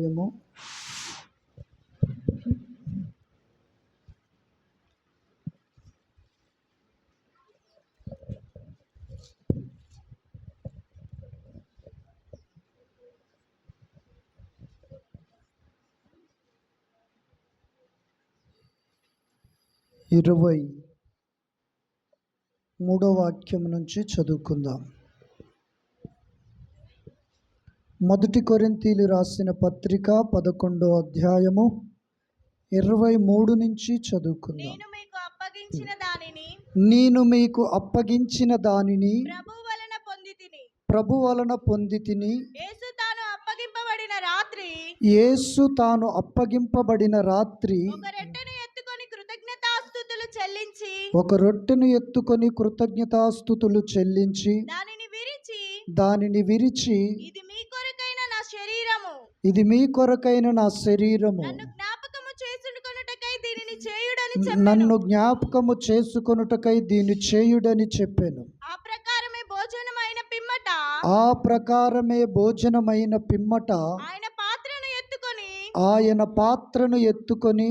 ఏమో. ఇరవై మూడో వాక్యం నుంచి చదువుకుందాం. మొదటి కొరింతీలు రాసిన పత్రిక పదకొండో అధ్యాయము ఇరవై మూడు నుంచి చదువుకుందాం. నేను మీకు అప్పగించిన దానిని ప్రభు వలన పొంది తిని యేసు తాను అప్పగింపబడిన రాత్రి యేసు తాను అప్పగింపబడిన రాత్రి ఒక రొట్టెను ఎత్తుకొని కృతజ్ఞతాస్తుతులు చెల్లించి ఒక రొట్టెను ఎత్తుకొని కృతజ్ఞతాస్థుతులు చెల్లించి దానిని విరిచి దానిని విరిచి ఇది మీ కొరకైన నా శరీరము ఇది మీ కొరకైన నా శరీరము. నన్ను జ్ఞాపకము చేసుకొనుటకై దీనిని చేయుడని చెప్పాను. నన్ను జ్ఞాపకము చేసుకొనుటకై దీన్ని చేయుడని చెప్పాను. ఆ ప్రకారమే భోజనమైన పిమ్మట. ఆ ప్రకారమే భోజనమైన పిమ్మట ఆయన పాత్రను ఎత్తుకొని ఆయన పాత్రను ఎత్తుకొని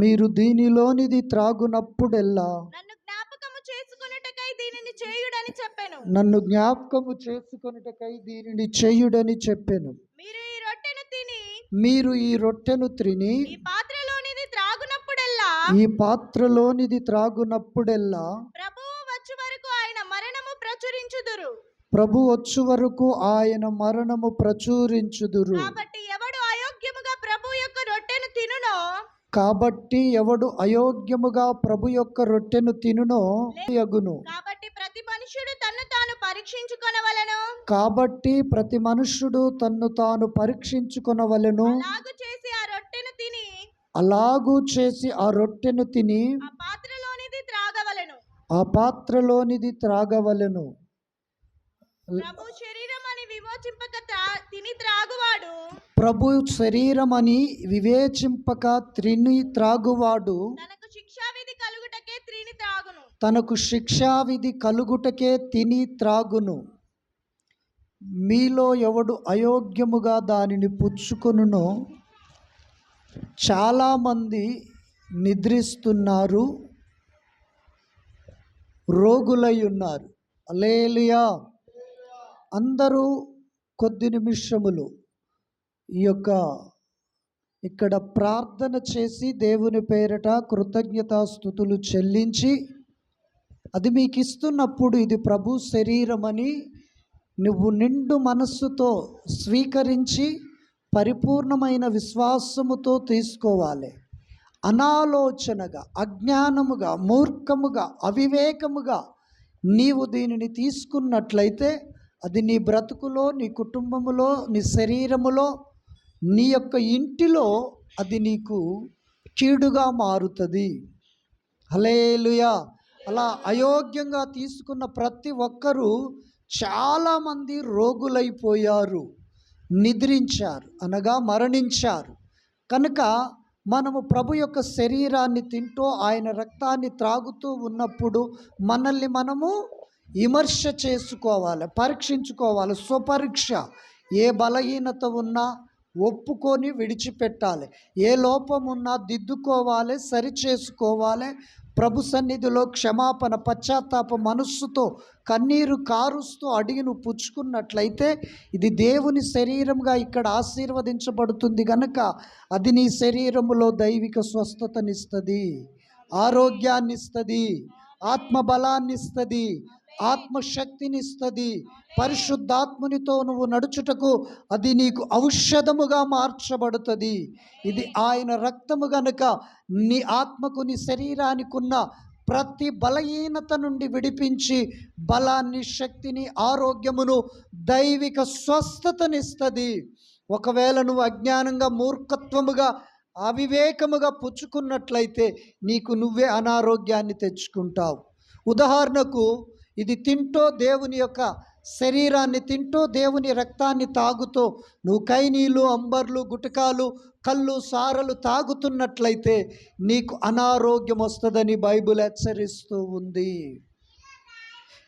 మీరు దీనిలోనిది త్రాగునప్పుడెల్లా నన్ను జ్ఞాపకము చేసుకొనుటకై దీనిని చేయుడని చెప్పాను. నన్ను జ్ఞాపకము చేసుకొనుటకై దీనిని చేయుడని చెప్పాను. మీరు ఈ రొట్టెను తిని మీరు ఈ రొట్టెను త్రిని ఈ పాత్రలోనిది త్రాగునప్పుడెల్లా? ఈ పాత్రలోనిది త్రాగునప్పుడెల్లా? ప్రభువు వచ్చు వరకు ఆయన మరణము ప్రచురించుదురు. ప్రభు వచ్చు వరకు ఆయన మరణము ప్రచురించుదురు. కాబట్టి ఎవడు అయోగ్యముగా ప్రభు యొక్క రొట్టెను తినునో కాబట్టి ఎవడు అయోగ్యముగా ప్రభు యొక్క రొట్టెను తినునో యగును కాబట్టి ప్రతి మనుషుడు తన్ను తాను పరీక్షించుకొనవలెను. కాబట్టి ప్రతి మనుష్యుడు తన్ను తాను పరీక్షించుకొనవలెను. అలాగు చేసి ఆ రొట్టెను తిని అలాగూ చేసి ఆ రొట్టెను తిని ఆ పాత్రలోనిది త్రాగవలెను. ఆ పాత్రలోనిది త్రాగవలెను. ప్రభు శరీరం అని విమోచింపక త్రా- తిని త్రాగువాడు ప్రభు శరీరమని వివేచింపక త్రిని త్రాగువాడు. తనకు శిక్షావిధి కలుగుటకే తిని త్రాగును. మీలో ఎవడు అయోగ్యముగా దానిని పుచ్చుకొనునో చాలామంది నిద్రిస్తున్నారు రోగులై ఉన్నారు అలేలియా అందరూ కొద్ది నిమిషములు ఈ యొక్క ఇక్కడ ప్రార్థన చేసి దేవుని పేరట కృతజ్ఞతాస్థుతులు చెల్లించి అది మీకు ఇస్తున్నప్పుడు ఇది ప్రభు శరీరమని నువ్వు నిండు మనస్సుతో స్వీకరించి పరిపూర్ణమైన విశ్వాసముతో తీసుకోవాలి. అనాలోచనగా అజ్ఞానముగా మూర్ఖముగా అవివేకముగా నీవు దీనిని తీసుకున్నట్లయితే అది నీ బ్రతుకులో నీ కుటుంబములో నీ శరీరములో నీ యొక్క ఇంటిలో అది నీకు కీడుగా మారుతుంది. హలేలుయా అలా అయోగ్యంగా తీసుకున్న ప్రతి ఒక్కరూ చాలామంది రోగులైపోయారు నిద్రించారు అనగా మరణించారు. కనుక మనము ప్రభు యొక్క శరీరాన్ని తింటూ ఆయన రక్తాన్ని త్రాగుతూ ఉన్నప్పుడు మనల్ని మనము విమర్శ చేసుకోవాలి పరీక్షించుకోవాలి. స్వపరీక్ష ఏ బలహీనత ఉన్నా ఒప్పుకొని విడిచిపెట్టాలి. ఏ లోపం ఉన్నా దిద్దుకోవాలి సరి చేసుకోవాలి ప్రభు సన్నిధిలో క్షమాపణ పశ్చాత్తాప మనస్సుతో కన్నీరు కారుస్తూ అడిగిను పుచ్చుకున్నట్లయితే ఇది దేవుని శరీరంగా ఇక్కడ ఆశీర్వదించబడుతుంది కనుక అది నీ శరీరములో దైవిక స్వస్థతనిస్తుంది ఆరోగ్యాన్ని ఇస్తుంది ఆత్మబలాన్ని ఇస్తుంది ఆత్మశక్తినిస్తుంది పరిశుద్ధాత్మునితో నువ్వు నడుచుటకు అది నీకు ఔషధముగా మార్చబడుతుంది. ఇది ఆయన రక్తము గనుక నీ ఆత్మకు నీ శరీరానికి ఉన్న ప్రతి బలహీనత నుండి విడిపించి బలాన్ని శక్తిని ఆరోగ్యమును దైవిక స్వస్థతనిస్తుంది. ఒకవేళ నువ్వు అజ్ఞానంగా మూర్ఖత్వముగా అవివేకముగా పుచ్చుకున్నట్లయితే నీకు నువ్వే అనారోగ్యాన్ని తెచ్చుకుంటావు. ఉదాహరణకు ఇది తింటూ దేవుని యొక్క శరీరాన్ని తింటూ దేవుని రక్తాన్ని తాగుతూ నువ్వు కైనీలు అంబర్లు గుటకాలు కళ్ళు సారలు తాగుతున్నట్లయితే నీకు అనారోగ్యం వస్తుందని బైబిల్ హెచ్చరిస్తూ ఉంది.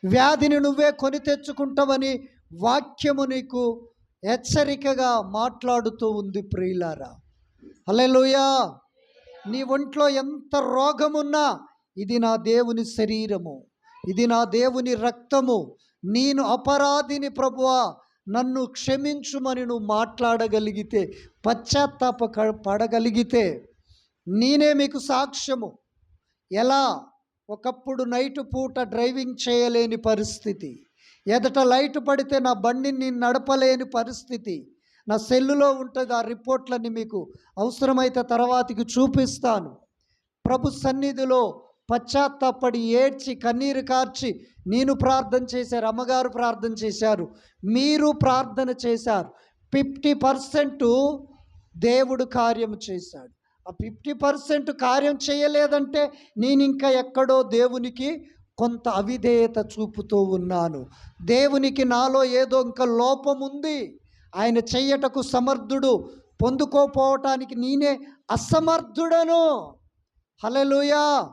వ్యాధిని నువ్వే కొని తెచ్చుకుంటావని వాక్యము నీకు హెచ్చరికగా మాట్లాడుతూ ఉంది ప్రియులారా. అలెలుయా నీ ఒంట్లో ఎంత రోగమున్నా ఇది నా దేవుని శరీరము. ఇది నా దేవుని రక్తము. నేను అపరాధిని ప్రభువా నన్ను క్షమించుమని నువ్వు మాట్లాడగలిగితే పశ్చాత్తాప క- పడగలిగితే నేనే మీకు సాక్ష్యము. ఎలా? ఒకప్పుడు నైట్ పూట డ్రైవింగ్ చేయలేని పరిస్థితి. ఎదట లైట్ పడితే నా బండిని నేను నడపలేని పరిస్థితి. నా సెల్లులో ఉంటుంది ఆ రిపోర్ట్లన్నీ మీకు అవసరమైతే తర్వాతికి చూపిస్తాను. ప్రభు సన్నిధిలో పశ్చాత్తాపడి ఏడ్చి కన్నీరు కార్చి నేను ప్రార్థన చేశారు అమ్మగారు ప్రార్థన చేశారు మీరు ప్రార్థన చేశారు. ఫిఫ్టీ పర్సెంట్ దేవుడు కార్యం చేశాడు. ఆ ఫిఫ్టీ పర్సెంట్ కార్యం చేయలేదంటే నేను ఇంకా ఎక్కడో దేవునికి కొంత అవిధేయత చూపుతూ ఉన్నాను. దేవునికి నాలో ఏదో ఇంకా లోపం ఉంది. ఆయన చెయ్యటకు సమర్థుడు పొందుకోపోవటానికి నేనే అసమర్థుడను. హలలుయా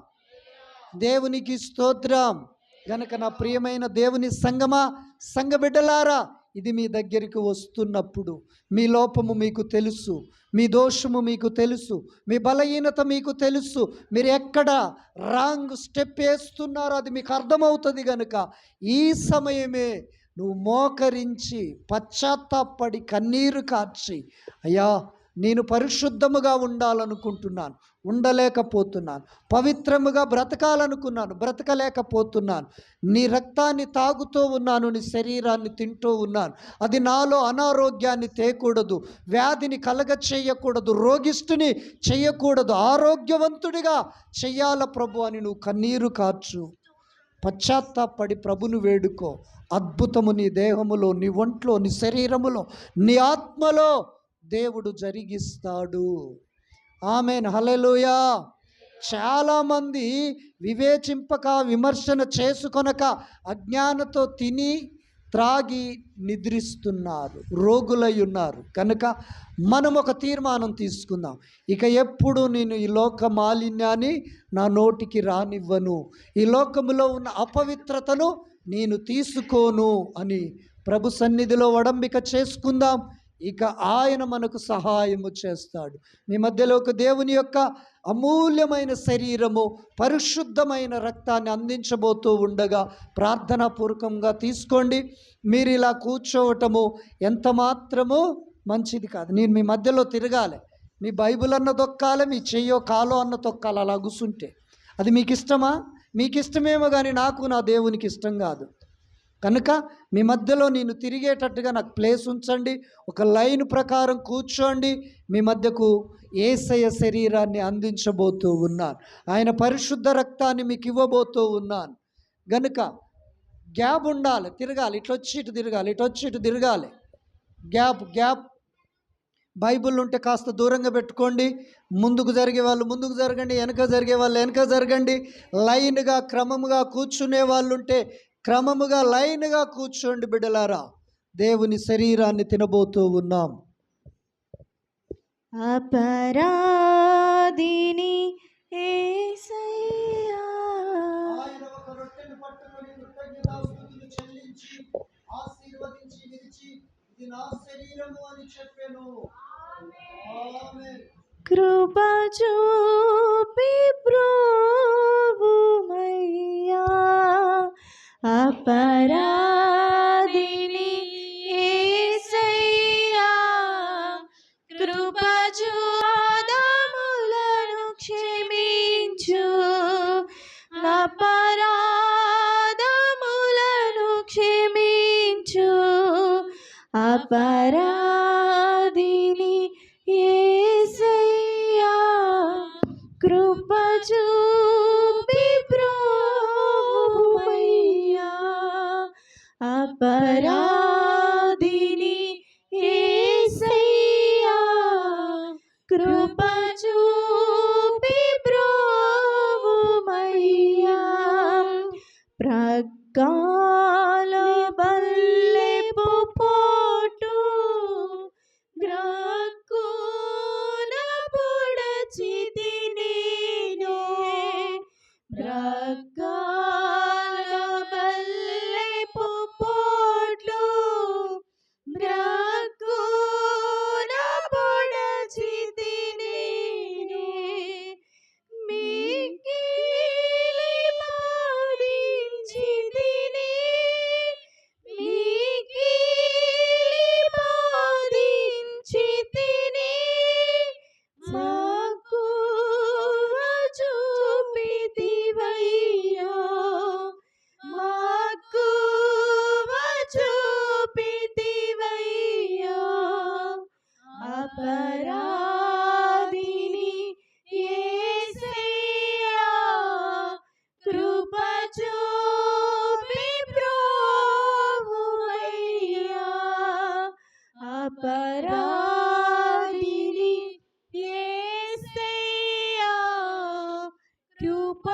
దేవునికి స్తోత్రం. గనక నా ప్రియమైన దేవుని సంగమా సంఘ బిడ్డలారా ఇది మీ దగ్గరికి వస్తున్నప్పుడు మీ లోపము మీకు తెలుసు మీ దోషము మీకు తెలుసు మీ బలహీనత మీకు తెలుసు మీరు ఎక్కడ రాంగ్ స్టెప్ వేస్తున్నారో అది మీకు అర్థమవుతుంది కనుక ఈ సమయమే నువ్వు మోకరించి పశ్చాత్తాపడి కన్నీరు కార్చి అయ్యా నేను పరిశుద్ధముగా ఉండాలనుకుంటున్నాను ఉండలేకపోతున్నాను పవిత్రముగా బ్రతకాలనుకున్నాను బ్రతకలేకపోతున్నాను నీ రక్తాన్ని తాగుతూ ఉన్నాను నీ శరీరాన్ని తింటూ ఉన్నాను అది నాలో అనారోగ్యాన్ని తేకూడదు వ్యాధిని కలగ చేయకూడదు రోగిష్ఠుని చేయకూడదు ఆరోగ్యవంతుడిగా చెయ్యాల ప్రభు అని నువ్వు కన్నీరు కార్చు. పశ్చాత్తాపడి ప్రభును వేడుకో. అద్భుతము నీ దేహములో నీ ఒంట్లో నీ శరీరములో నీ ఆత్మలో దేవుడు జరిగిస్తాడు. ఆమెన్. హలెలుయా చాలామంది వివేచింపక విమర్శన చేసుకొనక అజ్ఞానతో తిని త్రాగి నిద్రిస్తున్నారు. రోగులై ఉన్నారు కనుక మనం ఒక తీర్మానం తీసుకుందాం. ఇక ఎప్పుడు నేను ఈ లోక మాలిన్యాన్ని నా నోటికి రానివ్వను. ఈ లోకములో ఉన్న అపవిత్రతను నేను తీసుకోను అని ప్రభు సన్నిధిలో వడంబిక చేసుకుందాం. ఇక ఆయన మనకు సహాయము చేస్తాడు. మీ మధ్యలో ఒక దేవుని యొక్క అమూల్యమైన శరీరము పరిశుద్ధమైన రక్తాన్ని అందించబోతూ ఉండగా ప్రార్థనాపూర్వకంగా తీసుకోండి. మీరు ఇలా కూర్చోవటము ఎంత మాత్రము మంచిది కాదు. నేను మీ మధ్యలో తిరగాలి. మీ బైబుల్ అన్న తొక్కాలి మీ చెయ్యో కాలో అన్న తొక్కాలి అలా కూర్చుంటే. అది మీకు ఇష్టమా మీకు ఇష్టమేమో కానీ నాకు నా దేవునికి ఇష్టం కాదు. కనుక మీ మధ్యలో నేను తిరిగేటట్టుగా నాకు ప్లేస్ ఉంచండి. ఒక లైన్ ప్రకారం కూర్చోండి. మీ మధ్యకు ఏసయ శరీరాన్ని అందించబోతూ ఉన్నాను. ఆయన పరిశుద్ధ రక్తాన్ని మీకు ఇవ్వబోతూ ఉన్నాను. గనుక గ్యాప్ ఉండాలి. తిరగాలి. ఇటు వచ్చి ఇటు తిరగాలి. ఇటు వచ్చి ఇటు తిరగాలి. Gap gap. బైబిల్ ఉంటే కాస్త దూరంగా పెట్టుకోండి. ముందుకు జరిగే వాళ్ళు ముందుకు జరగండి. వెనక జరిగే వాళ్ళు వెనక జరగండి. లైన్గా క్రమంగా కూర్చునే వాళ్ళు ఉంటే క్రమముగా లైన్గా కూర్చోండి బిడ్డలారా. దేవుని శరీరాన్ని తినబోతూ ఉన్నాం. అపరాధిని ఆశీర్వదించి విరిచి ఇది నా శరీరము అని చెప్పాను. ఆమేన్. కృప చూపి ప్రోభుమయ్యా అపరాధిని but I కృప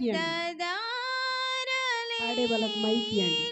మైకి. ఆడే వాళ్ళకి మైకి అండి.